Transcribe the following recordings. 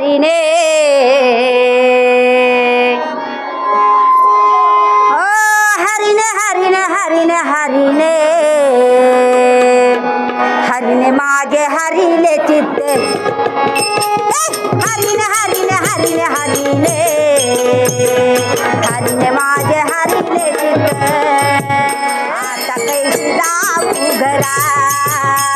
රිනේ හරිනේ හරිනේ හරිනේ හරිනේ. හරිනේ මාගේ හරිනේ චිත්තේ. හරිනේ හරිනේ හරිනේ හරිනේ. හරිනේ මාගේ හරිනේ චිත්තේ. ආතකේ සිතා උගරා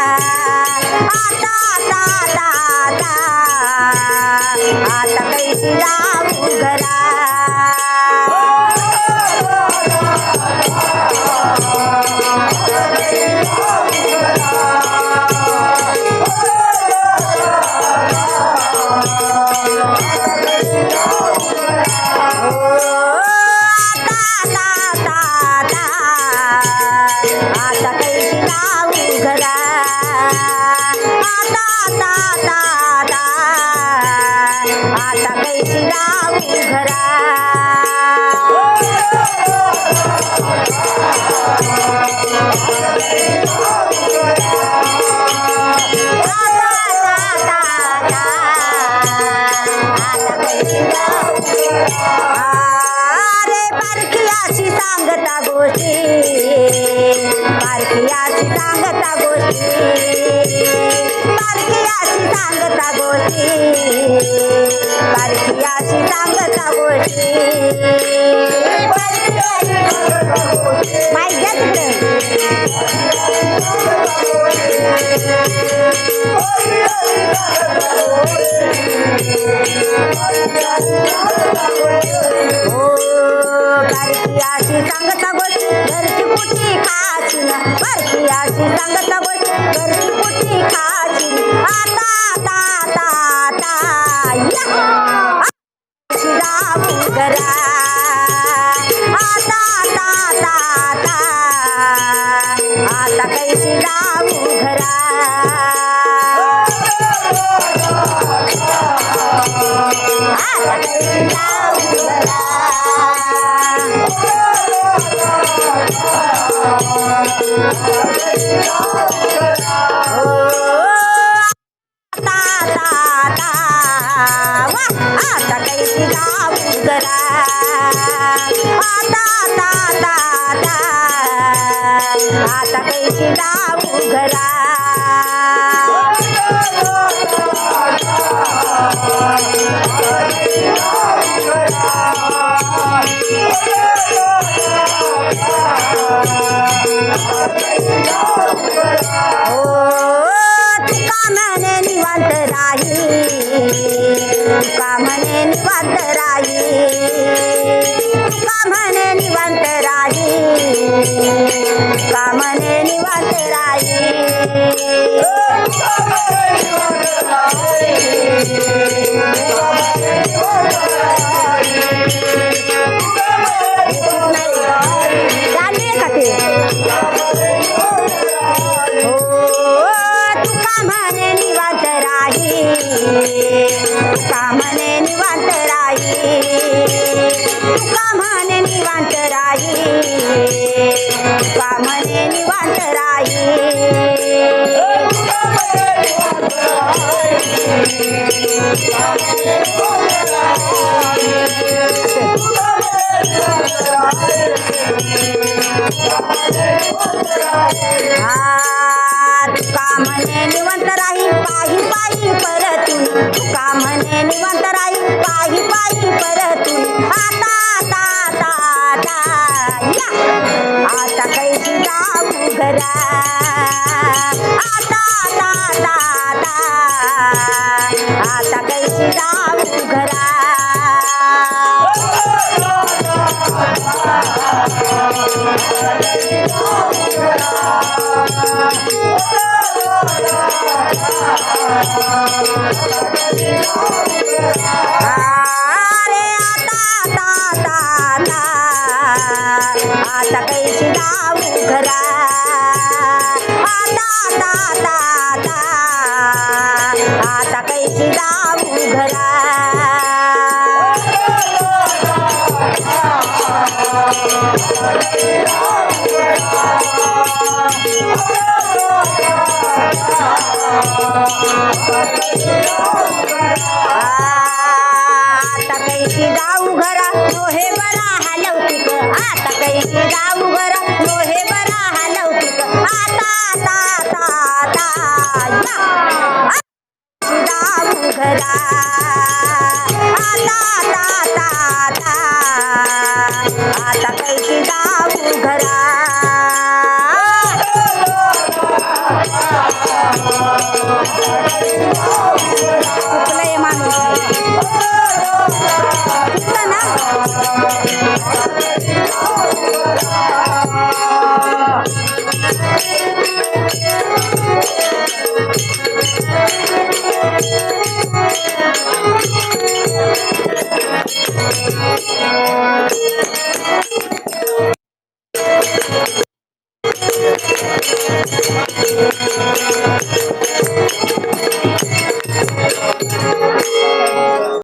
आता आता आता आता कैसी जाऊ घरा आता आता आता आता कैसी घरा पारखियाची सांगता गोष्टी. पारखियाची सांगता गोष्टी. पारखियाची सांगता गोष्टी. माहिती हो पारखियाची सांगता गोष्टी. खाची ना पारखियाची सांगता गोष्टी घरची कुठली खाची आता आता आता आता या. आता आता कैसी जाऊ घरा. आता कैसी जाऊ आता आता आता कैसी जाऊ घरा आता आता आता आता आता निवांत राही तुका म्हणे निवांत राही. तुका म्हणे निवांत राही तुका निवांत राही. कामने निवांत राई तुका निवांत राही. कामने निवांत राई हा. तुका म्हणे निवंत राही पायी पायी परतून. तुका म्हणे निवंत राही पायी पायी परतून. आता आता आता आता या. आता कैसी जाऊ घरा अरे आता आता आता आता. आता जाऊ घरा. आता आता आता आता. आता जाऊ घरा. कैसी जाऊ घरा? लोहे बरा हा लौकिक आता कैसी जाऊ घरा? लोहे बरा हा